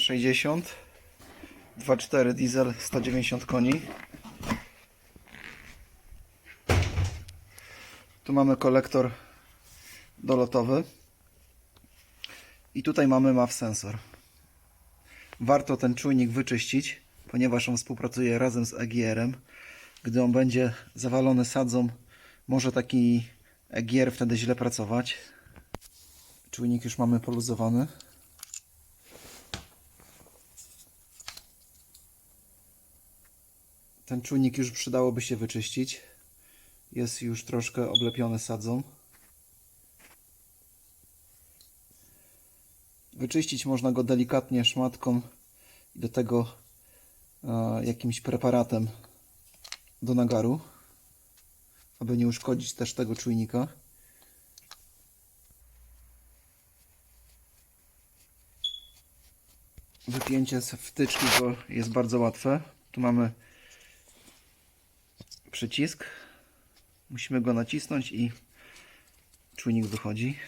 60 2.4 diesel 190 koni. Tu mamy kolektor dolotowy. I tutaj mamy MAF sensor. Warto ten czujnik wyczyścić ponieważ on współpracuje razem z EGR-em gdy on będzie zawalony sadzą może taki EGR wtedy źle pracować. Czujnik już mamy poluzowany Ten czujnik już przydałoby się wyczyścić. Jest już troszkę oblepiony sadzą. Wyczyścić można go delikatnie szmatką i do tego e, jakimś preparatem do nagaru, aby nie uszkodzić też tego czujnika. Wypięcie z wtyczki jest bardzo łatwe. Tu mamy przycisk. Musimy go nacisnąć i czujnik wychodzi.